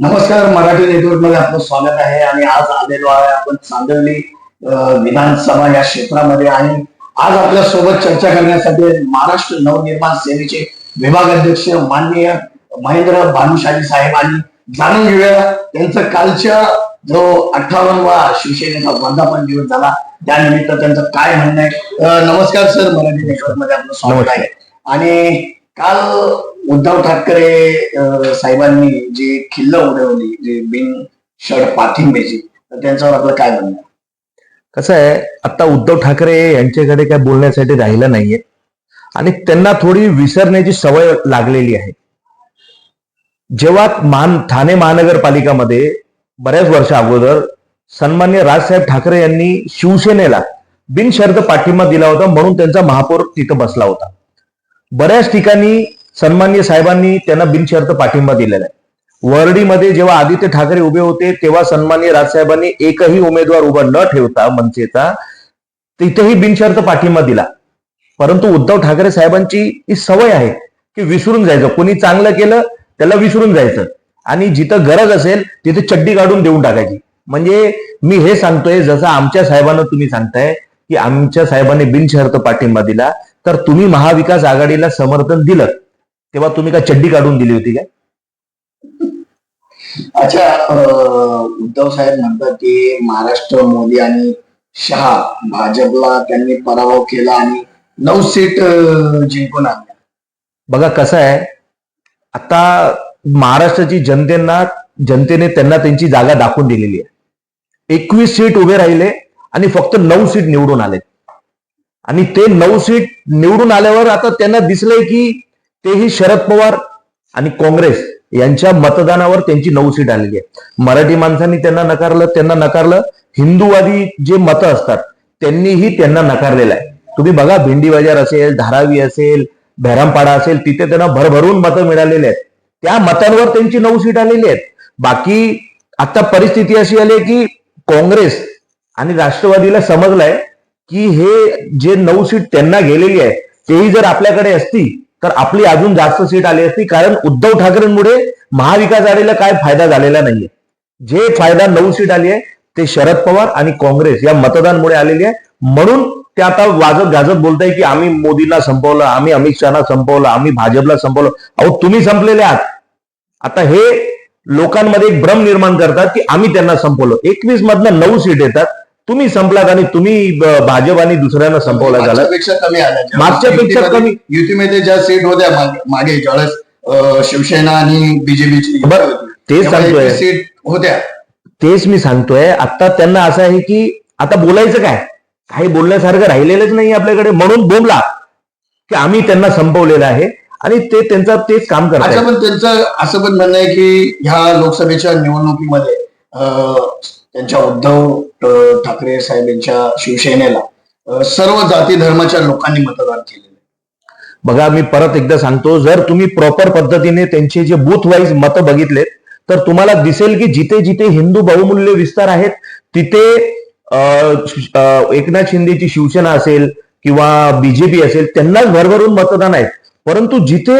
नमस्कार मराठी नेटवर्कमध्ये आपलं स्वागत आहे. आणि आज आलेलो आहे आपण चांदवली विधानसभा या क्षेत्रामध्ये. आणि आज आपल्यासोबत चर्चा करण्यासाठी महाराष्ट्र नवनिर्माण सेनेचे विभाग अध्यक्ष माननीय महेंद्र भानुशाली साहेब आणि जाणून घेऊया त्यांचं कालच्या जो अठ्ठावन्नवा शिवसेनेचा वर्धापन दिवस झाला त्यानिमित्त त्यांचं काय म्हणणं आहे? नमस्कार सर. मराठी नेटवर्कमध्ये आपलं स्वागत आहे. आणि काल उद्धव ठाकरे साहेबांनी जी खिल्ल उडवली जी बिन शर्ट पाठिंब्याची तर त्यांच्यावर आपलं काय म्हणणं कसं आहे आता उद्धव ठाकरे यांच्याकडे काय बोलण्यासाठी राहिलं नाहीये. आणि त्यांना थोडी विसरण्याची सवय लागलेली आहे. जेव्हा मान ठाणे महानगरपालिकामध्ये बऱ्याच वर्षा अगोदर सन्मान्य राजसाहेब ठाकरे यांनी शिवसेनेला बिनशर्त पाठिंबा दिला होता म्हणून त्यांचा महापौर तिथं बसला होता. बऱ्याच ठिकाणी सन्मान्य साहेबांनी त्यांना बिनशर्त पाठिंबा दिलेला आहे. वरडीमध्ये जेव्हा आदित्य ठाकरे उभे होते तेव्हा सन्मान्य राजसाहेबांनी एकही उमेदवार उभा न ठेवता मनसेचा तिथेही बिनशर्त पाठिंबा दिला. परंतु उद्धव ठाकरे साहेबांची ही सवय आहे की विसरून जायचं. कोणी चांगलं केलं त्याला विसरून जायचं. आणि जिथं गरज असेल तिथे चड्डी काढून देऊन टाकायची. म्हणजे मी हे सांगतोय जसं आमच्या साहेबांना तुम्ही सांगताय की आमच्या साहेबांनी बिनशर्त पाठिंबा दिला. तर तुम्ही महाविकास आघाडीला समर्थन दिलं. तेव्हा तुम्ही का चड्डी काढून दिली होती का अच्छा उद्धव साहेब म्हणतात की महाराष्ट्र मोदी आणि शहा भाजपला त्यांनी पराभव केला आणि नऊ सीट जिंकून आणल्या. बघा कसं आहे आता महाराष्ट्राची जनतेना जनतेने त्यांना त्यांची जागा दाखवून दिलेली आहे. एकवीस सीट उभे राहिले आणि फक्त नऊ सीट निवडून आले आणि ते नऊ सीट निवडून आल्यावर आता त्यांना दिसलंय की तेही शरद पवार आणि काँग्रेस यांच्या मतदानावर त्यांची नऊ सीट आलेली आहे मराठी माणसांनी त्यांना नकारलं त्यांना नकारलं. हिंदूवादी जे मतं असतात त्यांनीही त्यांना नकारलेलं आहे. तुम्ही बघा भेंडी बाजार असेल धारावी असेल भैरमपाडा असेल तिथे त्यांना भरभरून मतं मिळालेली आहेत. त्या मतांवर त्यांची नऊ सीट आलेली आहेत. बाकी आता परिस्थिती अशी आली आहे की काँग्रेस आणि राष्ट्रवादीला समजलंय की हे जे नऊ सीट त्यांना गेलेली आहे तेही जर आपल्याकडे असती तर आपली अजून जास्त सीट आली असती कारण उद्धव ठाकरेंमुळे महाविकास आघाडीला काय फायदा झालेला नाहीये. जे फायदा नऊ सीट आली आहे ते शरद पवार आणि काँग्रेस या मतदानमुळे आलेली आहे. म्हणून ते आता वाजत गाजत बोलताय की आम्ही मोदींना संपवलं आम्ही अमित शहाना संपवलं आम्ही भाजपला संपवलं. अहो तुम्ही संपलेले आहात. आता हे लोकांमध्ये एक भ्रम निर्माण करतात की आम्ही त्यांना संपवलं. एकवीस मधनं नऊ सीट येतात. तुम्ही संपलात आणि तुम्ही ब- भाजप आणि दुसऱ्यांना संपवला झाला मागच्यापेक्षा कमी आल्या मागच्यापेक्षा कमी. युतीमध्ये ज्या सीट होत्या मागे- मागे ज्यावेळेस शिवसेना आणि बीजेपीची बरं, तेच सांगतोय. सीट होत्या. तेच मी सांगतोय. आता त्यांना असं आहे की आता बोलायचं काय? काही बोलण्यासारखं राहिलेलंच नाही आपल्याकडे. म्हणून बोलला की आम्ही त्यांना संपवलेलं आहे आणि ते त्यांचं तेच काम अच्छा करतात पण त्यांचं असं पण म्हणणं आहे की ह्या लोकसभेच्या निवडणुकीमध्ये अं, त्यांच्या उद्धव ठाकरे साहेब यांच्या शिवसेनेला सर्व जाती धर्माच्या लोकांनी मतदान केलेलं बघा मी परत एकदा सांगतो जर तुम्ही प्रॉपर पद्धतीने त्यांचे जे बूथ वाईज मतं बघितलेत तर तुम्हाला दिसेल की जिथे जिथे हिंदू बहुमूल्य विस्तार आहेत तिथे अं, एकनाथ शिंदेची शिवसेना असेल किंवा बीजेपी असेल त्यांनाच भरभरून मतदान आहेत. परंतु जिथे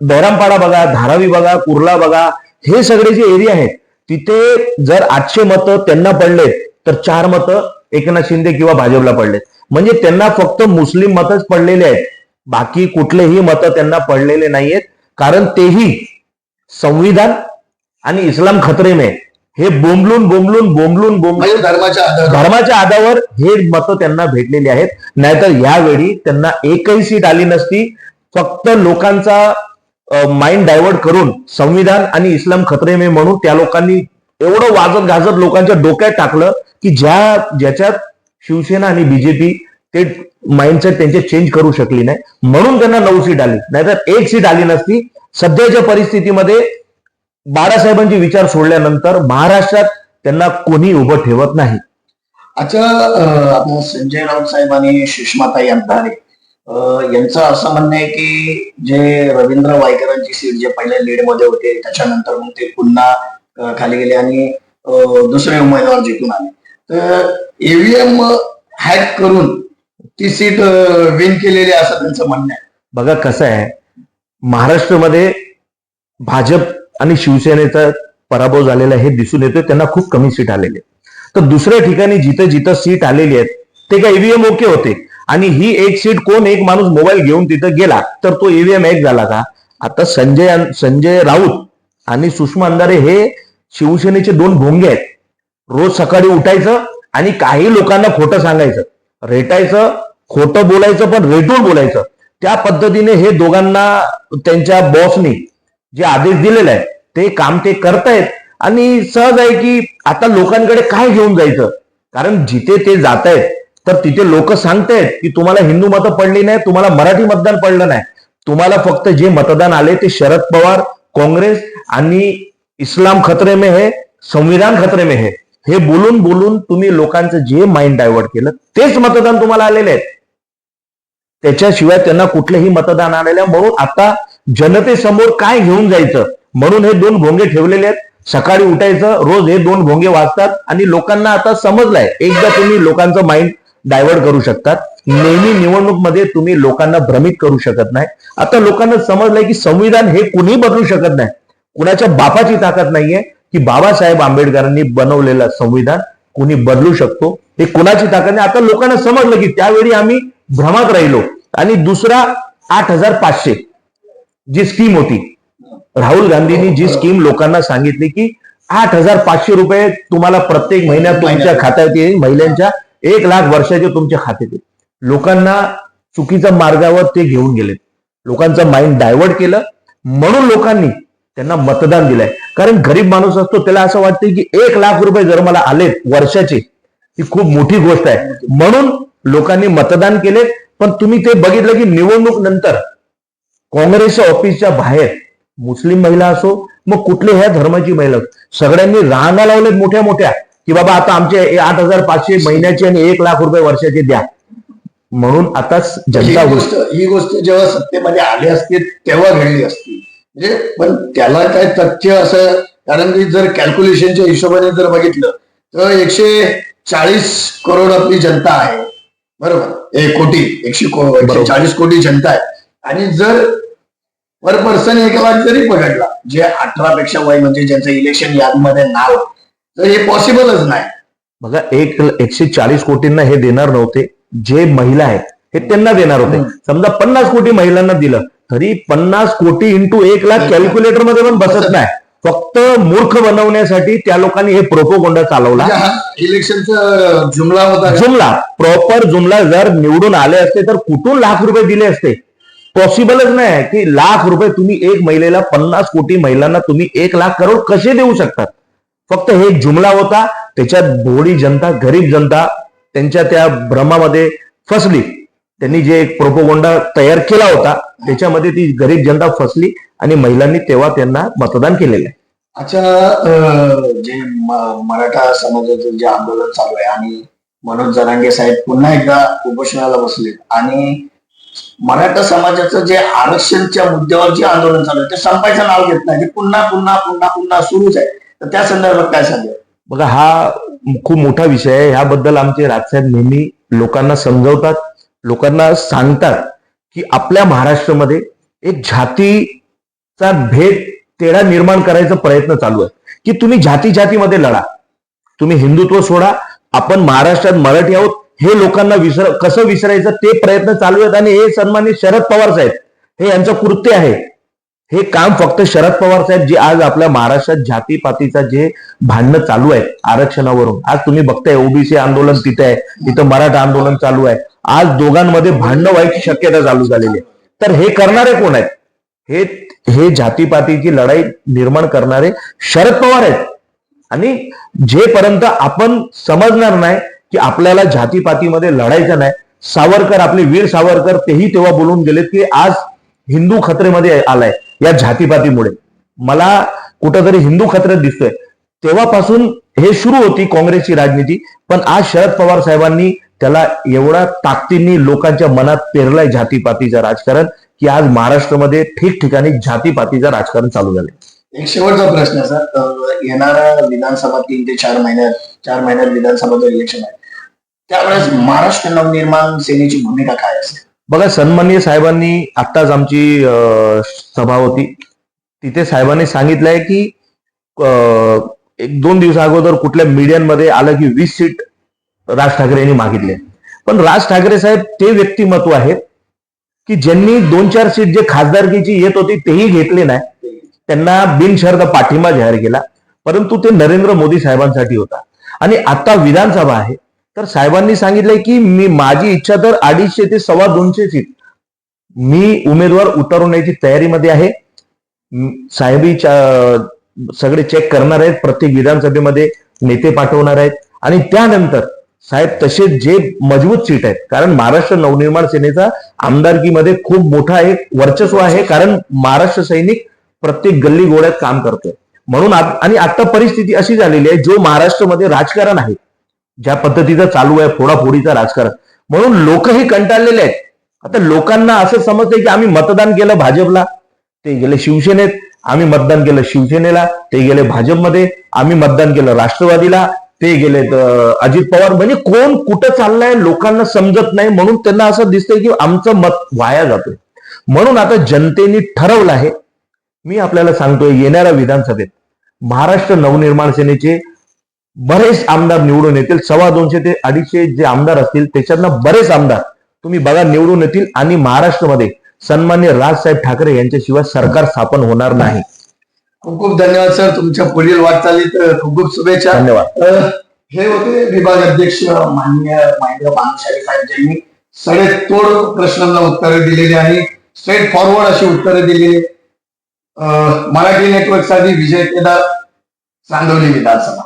बहरामपाडा बघा धारावी बघा कुर्ला बघा हे सगळे जे एरिया आहेत तिथे जर आठशे मतं त्यांना पडलेत तर चार मतं एकनाथ शिंदे किंवा भाजपला पडलेत. म्हणजे त्यांना फक्त मुस्लिम मतच पडलेले आहेत. बाकी कुठलेही मतं त्यांना पडलेले नाहीयेत. कारण तेही संविधान आणि इस्लाम खतरे में. हे बोंबलून बोंबलून बोंबलून बोंबलून म्हणजे धर्माच्या धर्माच्या आधारावर हे मतं त्यांना भेटलेली आहेत. नाहीतर यावेळी त्यांना एकही सीट आली नसती. फक्त लोकांचा माइंड डायव्हर्ट करून संविधान आणि इस्लाम खतरेमे म्हणून त्या लोकांनी एवढं वाजत गाजत लोकांच्या डोक्यात टाकलं की ज्या ज्याच्यात शिवसेना आणि बीजेपी ते माइंडसेट त्यांचे चेंज करू शकली नाही. म्हणून त्यांना नऊ सीट आली. नाहीतर एक सीट आली नसती. सध्याच्या परिस्थितीमध्ये बाळासाहेबांचे विचार सोडल्यानंतर महाराष्ट्रात त्यांना कोणी उभं ठेवत नाही. अच्छा संजय राऊत साहेब आणि सुषमाताई अंधारे यांचं असं म्हणणं आहे की जे रवींद्र वायकरांची सीट जे पहिल्या लीडमध्ये होते त्याच्यानंतर मग ते पुन्हा खाली गेले आणि दुसरे उमेदवार जिंकून आले. तर ईव्हीएम हॅक करून ती सीट विन केलेली असं त्यांचं म्हणणं आहे. बघा कसं आहे महाराष्ट्रामध्ये भाजप आणि शिवसेनेचा पराभव झालेला हे दिसून येतोय त्यांना खूप कमी सीट आलेले तर दुसऱ्या ठिकाणी जिथं जिथं सीट आलेली आहेत ते काय ईव्हीएम ओके होते? आणि ही एक सीट कोण एक माणूस मोबाईल घेऊन तिथं गेला तर तो ईव्हीएम एक झाला का? आता संजय संजय राऊत आणि सुषमा अंधारे हे शिवसेनेचे दोन भोंगे आहेत. रोज सकाळी उठायचं आणि काही लोकांना खोटं सांगायचं. रेटायचं खोटं बोलायचं पण रेटून बोलायचं. त्या पद्धतीने हे दोघांना त्यांच्या बॉसनी जे आदेश दिलेले आहेत ते काम ते करतायत. आणि सहज आहे की आता लोकांकडे काय घेऊन जायचं? कारण जिथे ते जात आहेत तर तिथे लोक सांगतायत की तुम्हाला हिंदू मतं पडली नाही तुम्हाला मराठी मतदान पडलं नाही. तुम्हाला फक्त जे मतदान आले ते शरद पवार काँग्रेस आणि इस्लाम खतरे में हे संविधान खतरे में हे. हे बोलून बोलून तुम्ही लोकांचं जे माइंड डायव्हर्ट केलं तेच मतदान तुम्हाला आलेले आहेत. त्याच्याशिवाय त्यांना कुठलेही मतदान आलेलं आहे. म्हणून आता जनतेसमोर काय घेऊन जायचं? म्हणून हे दोन भोंगे ठेवलेले आहेत. सकाळी उठायचं रोज हे दोन भोंगे वाचतात आणि लोकांना आता समजलंय. एकदा तुम्ही लोकांचं माइंड डायव्हर्ट करू शकतात. नेहमी निवडणूकमध्ये तुम्ही लोकांना भ्रमित करू शकत नाही. आता लोकांना समजलंय की संविधान हे कुणी बदलू शकत नाही. कुणाच्या बापाची ताकद नाहीये की बाबासाहेब आंबेडकरांनी बनवलेलं संविधान कुणी बदलू शकतो हे कुणाची ताकद नाही. आता लोकांना समजलं की त्यावेळी आम्ही भ्रमात राहिलो. आणि दुसरा आठ हजार पाचशे जी स्कीम होती. राहुल गांधींनी जी स्कीम लोकांना सांगितली की आठ हजार पाचशे रुपये तुम्हाला प्रत्येक महिन्यात तुमच्या खात्यात येईल महिलांच्या. एक लाख वर्षाचे तुमच्या खात्यात लोकांना चुकीच्या मार्गावर ते घेऊन गेलेत लोकांचं माइंड डायव्हर्ट केलं. म्हणून लोकांनी त्यांना मतदान दिलंय. कारण गरीब माणूस असतो त्याला असं वाटतं की एक लाख रुपये जर मला आलेत वर्षाचे ही खूप मोठी गोष्ट आहे. म्हणून लोकांनी मतदान केले. पण तुम्ही ते बघितलं की निवडणूक नंतर काँग्रेसच्या ऑफिसच्या बाहेर मुस्लिम महिला असो मग कुठल्या ह्या धर्माची महिला सगळ्यांनी रांगा लावलेत मोठ्या मोठ्या. की बाबा आता आमचे आठ हजार पाचशे महिन्याचे आणि एक लाख रुपये वर्षाचे द्या. म्हणून आता ही जनता गोष्ट ही गोष्ट जेव्हा सत्तेमध्ये आली असते तेव्हा घडली असती. म्हणजे पण त्याला काय तथ्य असं कारण की जर कॅल्क्युलेशनच्या हिशोबाने जर बघितलं तर एकशे चाळीस करोड आपली जनता आहे. बरोबर? एक कोटी एकशे को-. चाळीस कोटी जनता आहे. आणि जर पर पर्सन एक लाख जरी पकडला जे अठरा पेक्षा वय म्हणजे ज्यांचं इलेक्शन यादीमध्ये नाव तर हे पॉसिबलच नाही. बघा एक एकशे चाळीस कोटींना हे देणार नव्हते. जे महिला आहेत हे त्यांना देणार होते. समजा पन्नास कोटी महिलांना दिलं तरी पन्नास कोटी इंटू एक लाख कॅल्क्युलेटरमध्ये पण बसत नाही. फक्त मूर्ख बनवण्यासाठी त्या लोकांनी हे प्रोपोगोंडा चालवला. म्हणजे इलेक्शनचा जुमला होता? जुमला. प्रॉपर जुमला जर निवडून आले असते तर कुठून लाख रुपये दिले असते? पॉसिबलच नाही. की लाख रुपये तुम्ही एक महिलेला पन्नास कोटी महिलांना तुम्ही एक लाख करोड कसे देऊ शकतात फक्त हे एक जुमला होता त्याच्यात बोडी जनता गरीब जनता त्यांच्या त्या भ्रमामध्ये फसली. त्यांनी जे एक प्रोपोगोंडा तयार केला होता त्याच्यामध्ये ती गरीब जनता फसली आणि महिलांनी तेव्हा त्यांना मतदान केलेलं आहे. अच्छा जे मराठा समाजाचं जे आंदोलन चालू आहे आणि मनोज जरांगे साहेब पुन्हा एकदा उपोषणाला बसले आणि मराठा समाजाचं जे आरक्षणच्या मुद्द्यावर जे आंदोलन चालू आहे ते संपायचं नाव घेत नाही ते पुन्हा पुन्हा पुन्हा पुन्हा सुरूच आहे. तर त्या संदर्भात काय सांगेल बघा हा खूप मोठा विषय आहे. ह्याबद्दल आमचे राजसाहेब नेहमी लोकांना समजवतात लोकांना सांगतात की आपल्या महाराष्ट्रामध्ये एक जातीचा भेद तेढा निर्माण करायचा प्रयत्न चालू आहे. की तुम्ही जाती जातीमध्ये लढा. तुम्ही हिंदुत्व सोडा. आपण महाराष्ट्रात मराठी आहोत. हे लोकांना विसर कसं विसरायचं ते प्रयत्न चालू आहेत. आणि हे सन्मानित शरद पवार साहेब हे यांचं कृत्य आहे. हे काम फक्त शरद पवार साहेब जे आज आपल्या महाराष्ट्रात जातीपातीचा जे भांडणं चालू आहे आरक्षणावरून. आज तुम्ही बघताय ओबीसी आंदोलन तिथे आहे तिथं मराठा आंदोलन चालू आहे. आज दोघांमध्ये भांडणं व्हायची शक्यता चालू झालेली आहे. तर हे करणारे कोण आहेत? हे हे जातीपातीची लढाई निर्माण करणारे शरद पवार आहेत. आणि जेपर्यंत आपण समजणार नाही की आपल्याला जातीपातीमध्ये लढायचं नाही सावरकर आपले वीर सावरकर तेही तेव्हा बोलून गेलेत की आज हिंदू खतरेमध्ये आलाय. या जातीपातीमुळे. मला कुठंतरी हिंदू खतऱ्यात दिसतोय. तेव्हापासून हे सुरू होती काँग्रेसची राजनीती पण आज शरद पवार साहेबांनी त्याला एवढा ताकदीने लोकांच्या मनात पेरलाय जातीपातीचं राजकारण की आज महाराष्ट्रामध्ये ठिकठिकाणी जातीपातीचं राजकारण चालू झालंय. एक शेवटचा प्रश्न सर. येणारा विधानसभा तीन ते चार महिन्यात चार महिन्यात विधानसभाचं इलेक्शन आहे. त्यावेळेस महाराष्ट्र नवनिर्माण सेनेची भूमिका काय असेल? बघा सन्माननीय साहेबांनी आत्ताच आमची सभा होती. तिथे साहेबांनी सांगितलंय की एक दोन दिवसा अगोदर कुठल्या मीडियांमध्ये आलं की वीस सीट राज ठाकरे यांनी मागितले. पण राज ठाकरे साहेब ते व्यक्तिमत्व आहेत की ज्यांनी दोन चार सीट जे खासदारकीची येत होती तेही घेतले नाही. त्यांना बिनशर्त पाठिंबा जाहीर केला. परंतु ते नरेंद्र मोदी साहेबांसाठी होता. आणि आता विधानसभा आहे. तर साहेबांनी सांगितलंय की मी माझी इच्छा तर अडीचशे ते सव्वा दोनशे सीट मी उमेदवार उतरवण्याची तयारीमध्ये आहे. साहेबी सगळे चेक करणार आहेत. प्रत्येक विधानसभेमध्ये नेते पाठवणार आहेत. आणि त्यानंतर साहेब तसे जे मजबूत सीट आहेत कारण महाराष्ट्र नवनिर्माण सेनेचा आमदारकीमध्ये खूप मोठा एक वर्चस्व आहे कारण महाराष्ट्र सैनिक प्रत्येक गल्ली गोड्यात काम करतोय. म्हणून आणि आता परिस्थिती अशी झालेली आहे जो महाराष्ट्रामध्ये राजकारण आहे ज्या पद्धतीचं चालू आहे फोडाफोडीचं राजकारण. म्हणून लोकही कंटाळलेले आहेत. आता लोकांना असं समजते की आम्ही मतदान केलं भाजपला ते गेले शिवसेनेत आम्ही मतदान केलं शिवसेनेला ते गेले भाजपमध्ये आम्ही मतदान केलं राष्ट्रवादीला ते गेले अजित पवार. म्हणजे कोण कुठं चाललंय लोकांना समजत नाही म्हणून त्यांना असं दिसतंय की आमचं मत वाया जातोय. म्हणून आता जनतेने ठरवलं आहे मी आपल्याला सांगतोय येणाऱ्या विधानसभेत महाराष्ट्र नवनिर्माण सेनेचे बरेच आमदार निवडून येतील. सव्वा दोनशे ते अडीचशे जे आमदार असतील त्याच्यातनं बरेच आमदार तुम्ही बघा निवडून येतील आणि महाराष्ट्रामध्ये सन्मान्य राजसाहेब ठाकरे यांच्याशिवाय सरकार स्थापन होणार नाही. खूप खूप धन्यवाद सर. तुमच्या पुढील वाटचालीत खूप खूप शुभेच्छा. धन्यवाद. हे होते विभाग अध्यक्ष मान्य महेंद्र पानशाली साहेब सडेतोड प्रश्नांना उत्तरे दिलेली आणि स्ट्रेट फॉरवर्ड अशी उत्तरे दिलेली मराठी नेटवर्कसाठी विजय केदार चांदवली विधानसभा.